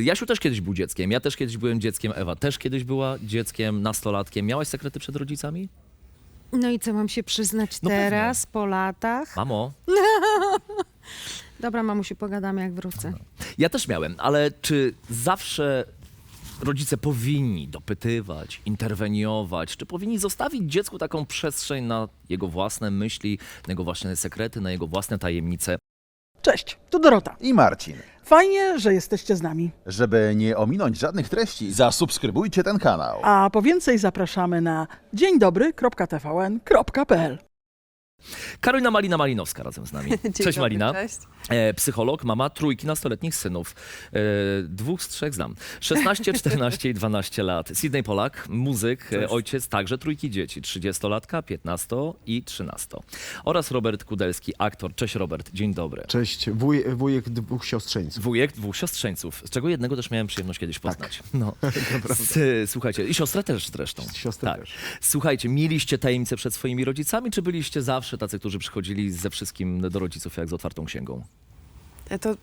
Jasiu też kiedyś był dzieckiem, ja też kiedyś byłem dzieckiem, Ewa też kiedyś była dzieckiem, nastolatkiem. Miałaś sekrety przed rodzicami? No i co mam się przyznać No teraz, po latach? Mamo, Dobra, mamusiu, pogadamy jak wrócę. ja też miałem, ale czy zawsze rodzice powinni dopytywać, interweniować, czy powinni zostawić dziecku taką przestrzeń na jego własne myśli, na jego własne sekrety, na jego własne tajemnice? Cześć, tu Dorota. i Marcin. Fajnie, że jesteście z nami. Żeby nie ominąć żadnych treści, zasubskrybujcie ten kanał. A po więcej zapraszamy na dzień dobry.tvn.pl. Karolina Malina-Malinowska razem z nami. Dzień Cześć dobry, Malina. Cześć. E, psycholog, mama trójki nastoletnich synów. E, dwóch z trzech znam. 16, 14 i 12 lat. Sydney Polak, muzyk, e, ojciec także trójki dzieci. 30-latka, 15 i 13. Oraz Robert Kudelski, aktor. Cześć Robert, dzień dobry. Cześć, wuj, wujek dwóch siostrzeńców. Wujek dwóch siostrzeńców, z czego jednego też miałem przyjemność kiedyś poznać. No. S, słuchajcie, i siostrę też zresztą. Siostrę tak. też. Słuchajcie, mieliście tajemnicę przed swoimi rodzicami, czy byliście zawsze tacy, którzy przychodzili ze wszystkim do rodziców jak z otwartą księgą? E, To e,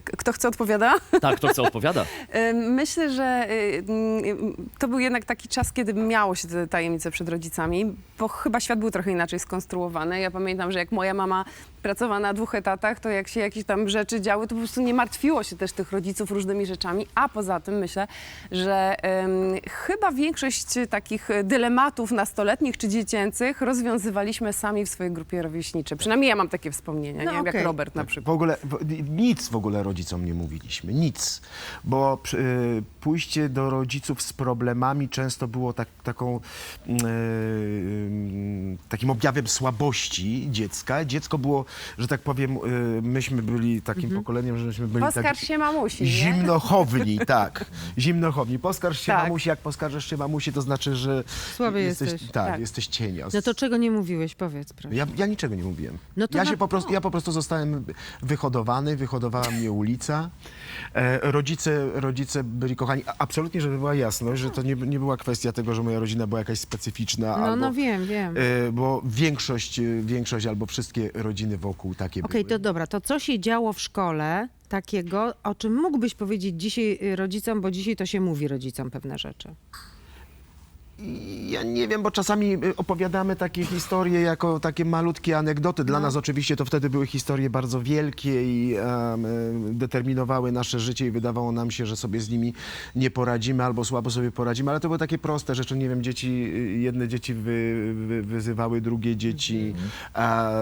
kto chce odpowiada? Tak, to co odpowiada? E, Myślę, że mm, to był jednak taki czas, kiedy miało się te tajemnice przed rodzicami, bo chyba świat był trochę inaczej skonstruowany. Ja pamiętam, że jak moja mama pracowała na dwóch etatach, to jak się jakieś tam rzeczy działy, to po prostu nie martwiło się też tych rodziców różnymi rzeczami. A poza tym myślę, że chyba większość takich dylematów nastoletnich czy dziecięcych rozwiązywaliśmy sami w swojej grupie rówieśniczej. Przynajmniej ja mam takie wspomnienia, No nie wiem okej. jak Robert na W przykład. ogóle w, nic w ogóle rodzicom nie mówiliśmy, nic. Bo przy- y, pójście do rodziców z problemami często było tak, taką, y, takim objawem słabości dziecka. Dziecko było, że tak powiem, y, myśmy byli takim pokoleniem, że myśmy byli tak, Poskarż się mamusi, nie? Zimnochowni, tak. Zimnochowni. Poskarż się Tak. mamusi, jak poskarżesz się mamusi, to znaczy, że Słaby jesteś. Tak, Tak. jesteś cienia. No to czego nie mówiłeś, powiedz proszę. Ja, ja niczego nie mówiłem. No to ja, na- się po prostu, ja po prostu zostałem wyhodowany, wyhodowała mnie ulica. E, rodzice, rodzice byli kochani. Absolutnie, żeby była jasność, że to nie, nie była kwestia tego, że moja rodzina była jakaś specyficzna, No, albo, no wiem, wiem. e, bo większość, e, większość albo wszystkie rodziny wokół takie Okej, były. to dobra, to co się działo w szkole takiego, o czym mógłbyś powiedzieć dzisiaj rodzicom, bo dzisiaj to się mówi rodzicom pewne rzeczy. Ja nie wiem, bo czasami y, opowiadamy takie historie jako takie malutkie anegdoty. Dla nas oczywiście to wtedy były historie bardzo wielkie i em, y, determinowały nasze życie i wydawało nam się, że sobie z nimi nie poradzimy albo słabo sobie poradzimy, ale to były takie proste rzeczy. Nie wiem, dzieci, y, jedne dzieci wy, wy, wyzywały drugie dzieci. A,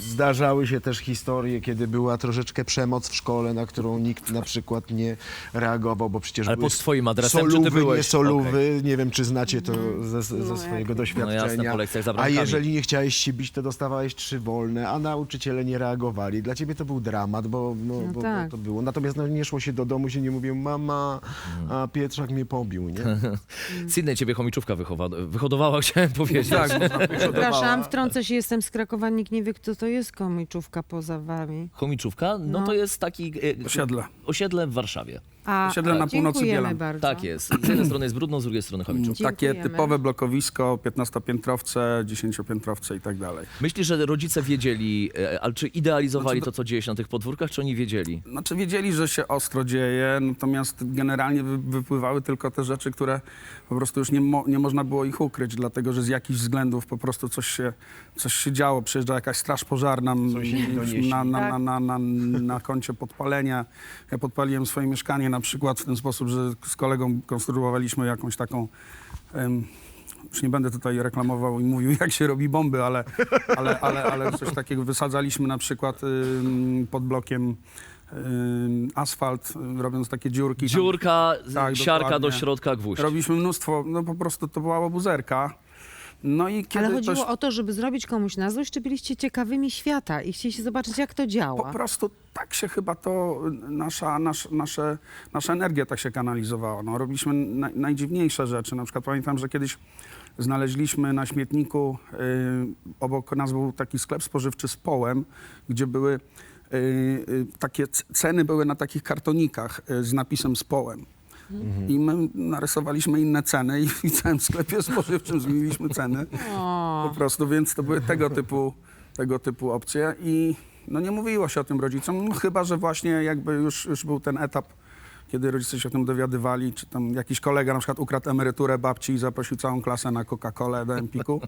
zdarzały się też historie, kiedy była troszeczkę przemoc w szkole, na którą nikt na przykład nie reagował, bo przecież Ale były pod twoim adresem, czy ty solówy, byłeś? nie solówy. Nie wiem, czy znacie to ze, ze No, swojego jak- doświadczenia. No jasne, po lekcjach za A bramkami. jeżeli nie chciałeś się bić, to dostawałeś trzy wolne, a nauczyciele nie reagowali. Dla ciebie to był dramat, bo, no, No bo, tak. bo to było. Natomiast no, nie szło się do domu, się nie mówił, mama, a Pietrzak mnie pobił, nie? Sydney, ciebie chomiczówka wychowa... wyhodowała, chciałem powiedzieć. Tak, Przepraszam, wtrącę się, jestem z Krakowa, nikt nie wie, kto to jest komiczówka poza wami. Chomiczówka? No, No. to jest taki... e, Osiedle. Osiedle w Warszawie. A, Osiedle na północy dziękujemy Bielan. bardzo. Tak jest. Z jednej strony jest brudno, z drugiej strony chomiczówka. Takie Dziękujemy. typowe blokowisko, 15-piętrowce, 10-piętrowce i tak dalej. Myślisz, że rodzice wiedzieli, e, ale czy idealizowali Znaczy, to, co dzieje się na tych podwórkach, czy oni wiedzieli? Znaczy wiedzieli, że się ostro dzieje, natomiast generalnie wy, wypływały tylko te rzeczy, które po prostu już nie, mo, nie można było ich ukryć, dlatego że z jakichś względów po prostu coś się, coś się działo. Przyjeżdża jakaś straż pożarna m, Sąsiedzi donieśli. na, na, Tak. na, na, na, na koncie podpalenia. Ja podpaliłem swoje mieszkanie na przykład w ten sposób, że z kolegą konstruowaliśmy jakąś taką... em, już nie będę tutaj reklamował i mówił, jak się robi bomby, ale, ale, ale, ale coś takiego wysadzaliśmy na przykład ym, pod blokiem ym, asfalt, robiąc takie dziurki. Tam Dziurka, Tak, siarka do dokładnie. środka, gwóźdź. Robiliśmy mnóstwo, no po prostu to była łobuzerka. No i kiedy Ale chodziło coś, o to, żeby zrobić komuś na złość, czy byliście ciekawymi świata i chcieliście zobaczyć, jak to po działa? prostu tak się chyba to, nasza, nasz, nasze, nasza energia tak się kanalizowała. No, robiliśmy naj, najdziwniejsze rzeczy. Na przykład pamiętam, że kiedyś znaleźliśmy na śmietniku, y, obok nas był taki sklep spożywczy z połem, gdzie były y, y, takie ceny były na takich kartonikach z napisem z połem. I my narysowaliśmy inne ceny i w całym sklepie spożywczym zmieniliśmy ceny. Po prostu, więc to były tego typu, tego typu opcje i no nie mówiło się o tym rodzicom, no chyba, że właśnie jakby już, już był ten etap kiedy rodzice się o tym dowiadywali, czy tam jakiś kolega na przykład ukradł emeryturę babci i zaprosił całą klasę na Coca-Colę do Empiku.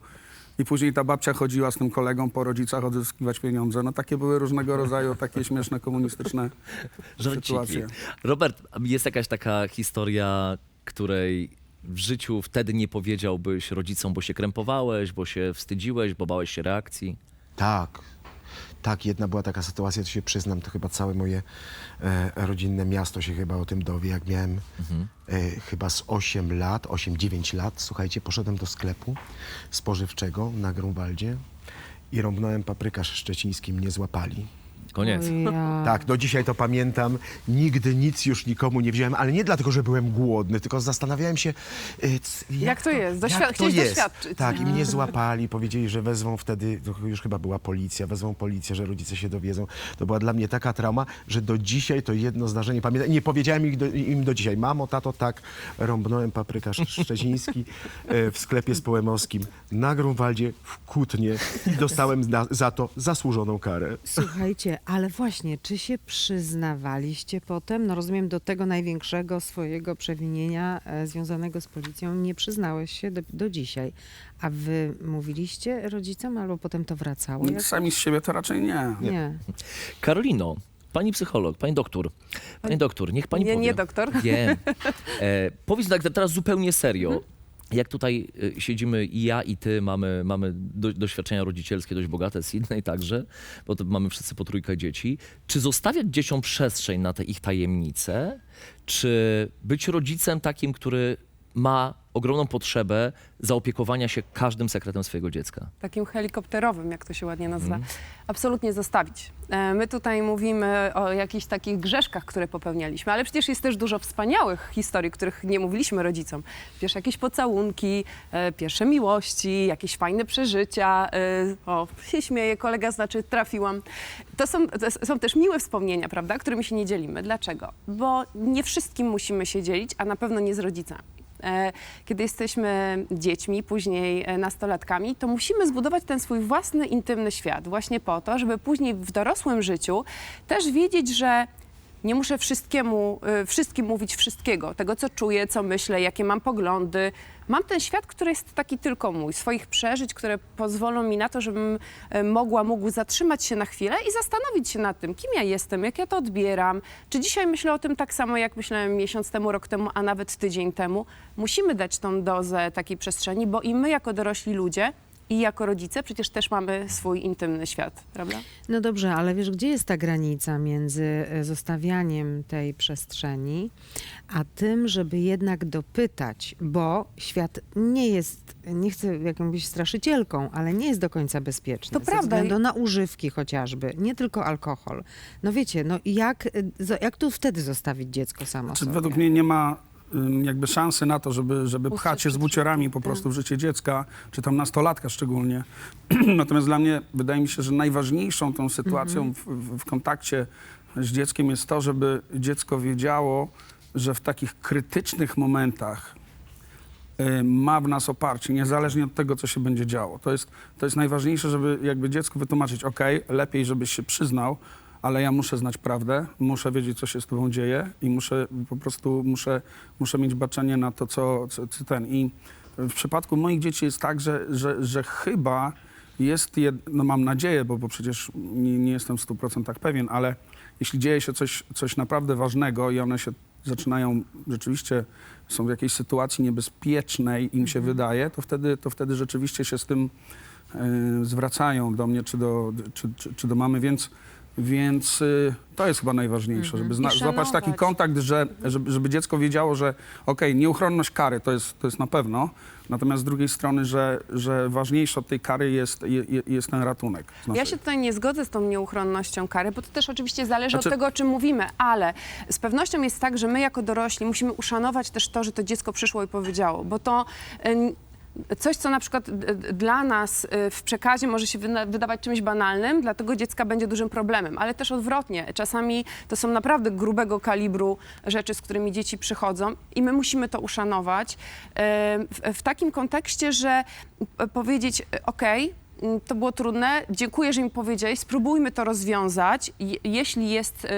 I później ta babcia chodziła z tym kolegą po rodzicach odzyskiwać pieniądze. No takie były różnego rodzaju takie śmieszne komunistyczne sytuacje. Robert, jest jakaś taka historia, której w życiu wtedy nie powiedziałbyś rodzicom, bo się krępowałeś, bo się wstydziłeś, bo bałeś się reakcji? Tak. Tak, jedna była taka sytuacja, to się przyznam, to chyba całe moje e, rodzinne miasto się chyba o tym dowie, jak miałem e, chyba z 8 lat, 8-9 lat, słuchajcie, poszedłem do sklepu spożywczego na Grunwaldzie i rąbnąłem paprykarz szczeciński, mnie złapali. Koniec. Ja. Tak, do dzisiaj to pamiętam. Nigdy nic już nikomu nie wziąłem, ale nie dlatego, że byłem głodny, tylko zastanawiałem się, y, c- Jak to jest? Doświad- jak to chciałeś jest. doświadczyć. Tak, i mnie złapali, powiedzieli, że wezwą wtedy, to już chyba była policja, wezwą policję, że rodzice się dowiedzą. To była dla mnie taka trauma, że do dzisiaj to jedno zdarzenie pamiętam. Nie powiedziałem im do, im do dzisiaj, mamo, tato, tak, rąbnąłem paprykarz szczeciński e, w sklepie społemowskim na Grunwaldzie w Kutnie i dostałem na, za to zasłużoną karę. Słuchajcie, ale właśnie, czy się przyznawaliście potem? No rozumiem, do tego największego swojego przewinienia e, związanego z policją nie przyznałeś się do, do dzisiaj. A wy mówiliście rodzicom albo potem to wracało? Jak... Sami z siebie to raczej nie. Nie. Karolino, pani psycholog, pani doktor, pani doktor, niech pani Nie, powie. nie doktor. Wiem. E, powiedz tak teraz zupełnie serio. Jak tutaj e, siedzimy i ja i ty mamy, mamy do, doświadczenia rodzicielskie dość bogate, Sydney także, bo mamy wszyscy po trójkę dzieci. Czy zostawiać dzieciom przestrzeń na te ich tajemnice, czy być rodzicem takim, który ma ogromną potrzebę zaopiekowania się każdym sekretem swojego dziecka? takim helikopterowym, jak to się ładnie nazywa, Mhm. absolutnie zostawić. E, My tutaj mówimy o jakichś takich grzeszkach, które popełnialiśmy, ale przecież jest też dużo wspaniałych historii, których nie mówiliśmy rodzicom. Wiesz, jakieś pocałunki, e, pierwsze miłości, jakieś fajne przeżycia. e, O, się śmieje, kolega znaczy trafiłam. To są, to są też miłe wspomnienia, prawda, którymi się nie dzielimy. Dlaczego? Bo nie wszystkim musimy się dzielić, a na pewno nie z rodzicami. E, Kiedy jesteśmy dziećmi, później e, nastolatkami, to musimy zbudować ten swój własny, intymny świat właśnie po to, żeby później w dorosłym życiu też wiedzieć, że nie muszę wszystkiemu, y, wszystkim mówić wszystkiego, tego co czuję, co myślę, jakie mam poglądy. Mam ten świat, który jest taki tylko mój, swoich przeżyć, które pozwolą mi na to, żebym y, mogła, mógł zatrzymać się na chwilę i zastanowić się nad tym, kim ja jestem, jak ja to odbieram. Czy dzisiaj myślę o tym tak samo, jak myślałem miesiąc temu, rok temu, a nawet tydzień temu. Musimy dać tą dozę takiej przestrzeni, bo i my jako dorośli ludzie i jako rodzice przecież też mamy swój intymny świat, prawda? No dobrze, ale wiesz, gdzie jest ta granica między e, zostawianiem tej przestrzeni, a tym, żeby jednak dopytać, bo świat nie jest, nie chcę jakąś straszycielką, ale nie jest do końca bezpieczny. To ze prawda. względu na używki chociażby, nie tylko alkohol. No wiecie, no jak, e, jak tu wtedy zostawić dziecko samo Czy sobie? według mnie nie ma jakby szansy na to, żeby, żeby pchać się z buciorami po prostu w życie dziecka, czy tam nastolatka szczególnie. Natomiast dla mnie wydaje mi się, że najważniejszą tą sytuacją w, w, w kontakcie z dzieckiem jest to, żeby dziecko wiedziało, że w takich krytycznych momentach y, ma w nas oparcie, niezależnie od tego, co się będzie działo. To jest, to jest najważniejsze, żeby jakby dziecku wytłumaczyć, ok, lepiej, żebyś się przyznał, ale ja muszę znać prawdę, muszę wiedzieć, co się z tobą dzieje i muszę po prostu, muszę, muszę mieć baczenie na to, co, co, co ten. I w przypadku moich dzieci jest tak, że, że, że chyba jest, jed, no mam nadzieję, bo, bo przecież nie, nie jestem w 100% pewien, ale jeśli dzieje się coś, coś naprawdę ważnego i one się zaczynają rzeczywiście, są w jakiejś sytuacji niebezpiecznej, im się wydaje, to wtedy, to wtedy rzeczywiście się z tym e, zwracają do mnie czy do, czy, czy, czy do mamy, więc, więc y, to jest chyba najważniejsze, żeby zna, I złapać taki kontakt, że, żeby, żeby dziecko wiedziało, że okej, nieuchronność kary to jest, to jest na pewno, natomiast z drugiej strony, że, że ważniejsze od tej kary jest, je, je- jest ten ratunek. Ja się tutaj nie zgodzę z tą nieuchronnością kary, bo to też oczywiście zależy Znaczy- od tego, o czym mówimy, ale z pewnością jest tak, że my jako dorośli musimy uszanować też to, że to dziecko przyszło i powiedziało, bo to... ym, Coś, co na przykład dla nas y, w przekazie może się wydawać czymś banalnym, dla tego dziecka będzie dużym problemem, ale też odwrotnie. Czasami to są naprawdę grubego kalibru rzeczy, z którymi dzieci przychodzą i my musimy to uszanować y, w, w takim kontekście, że y, powiedzieć, ok, mm, to było trudne. Dziękuję, że mi powiedziałeś. Spróbujmy to rozwiązać. Je- Jeśli jest y, y,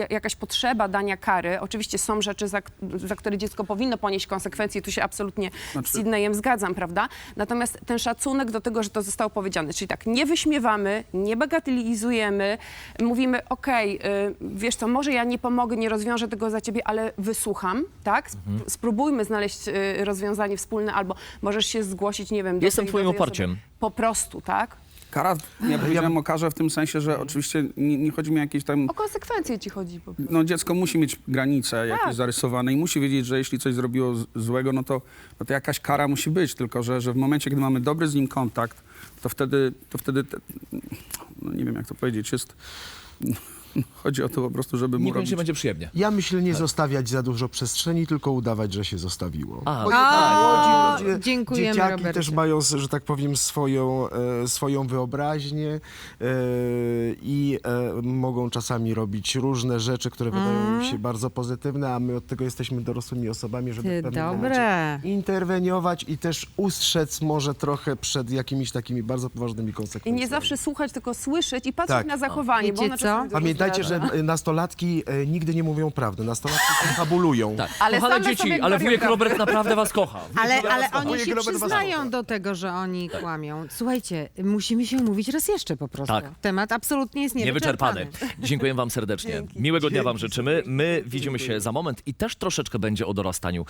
y, jakaś potrzeba dania kary, oczywiście są rzeczy, za, za które dziecko powinno ponieść konsekwencje, tu się absolutnie z Znaczy- Sydneyem zgadzam, prawda? Natomiast ten szacunek do tego, że to zostało powiedziane, czyli tak, nie wyśmiewamy, nie bagatelizujemy, mówimy, okej, y, wiesz co, może ja nie pomogę, nie rozwiążę tego za ciebie, ale wysłucham, tak? Sp- Mhm. Spróbujmy znaleźć y, rozwiązanie wspólne, albo możesz się zgłosić, nie wiem, Jestem twoim oparciem. Osoby. Po prostu, tak? Kara, ja powiedziałem o karze w tym sensie, że oczywiście nie, nie chodzi mi o jakieś tam... O konsekwencje ci chodzi po prostu. No dziecko musi mieć granice jakieś Tak. zarysowane i musi wiedzieć, że jeśli coś zrobiło z- złego, no to, no to jakaś kara musi być, tylko że, że w momencie, gdy mamy dobry z nim kontakt, to wtedy, to wtedy te, no nie wiem jak to powiedzieć, jest... Chodzi o to po prostu, żeby mu robić... Niekoniecznie będzie przyjemnie. Ja myślę nie zostawiać za dużo przestrzeni, tylko udawać, że się zostawiło. A, Bo A, jednak ludzie- dziękujemy, Dzieciaki Robercie. też mają, że tak powiem, swoją, e, swoją wyobraźnię e, i e, mogą czasami robić różne rzeczy, które wydają im się bardzo pozytywne, a my od tego jesteśmy dorosłymi osobami, żeby Ty, dobre. interweniować i też ustrzec może trochę przed jakimiś takimi bardzo poważnymi I konsekwencjami. nie zawsze słuchać, tylko słyszeć i patrzeć Tak. na zachowanie, bo Wiecie co? czasami dużo Pamiętajcie, że e, nastolatki e, nigdy nie mówią prawdy. Nastolatki konfabulują. tak. Ale Kochane same dzieci, sobie ale wujek prawdę. Robert naprawdę was kocha. Ale, ale was kocha. oni się Robert was przyznają do tego, że oni kłamią. Słuchajcie, musimy się umówić raz jeszcze po prostu. Tak. Temat absolutnie jest Niewyczerpany. niewyczerpany. Dziękuję wam serdecznie. Miłego dnia wam życzymy. My widzimy się za moment i też troszeczkę będzie o dorastaniu.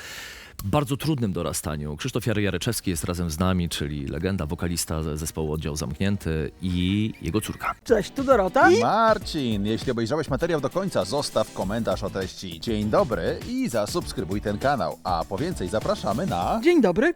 Bardzo trudnym dorastaniu. Krzysztof Jary Jaryczewski jest razem z nami, czyli legenda, wokalista ze zespołu Oddział Zamknięty i jego córka. Cześć, tu Dorota. Marcin, jeśli obejrzałeś materiał do końca, zostaw komentarz o treści. Dzień dobry i zasubskrybuj ten kanał. A po więcej zapraszamy na... Dzień dobry,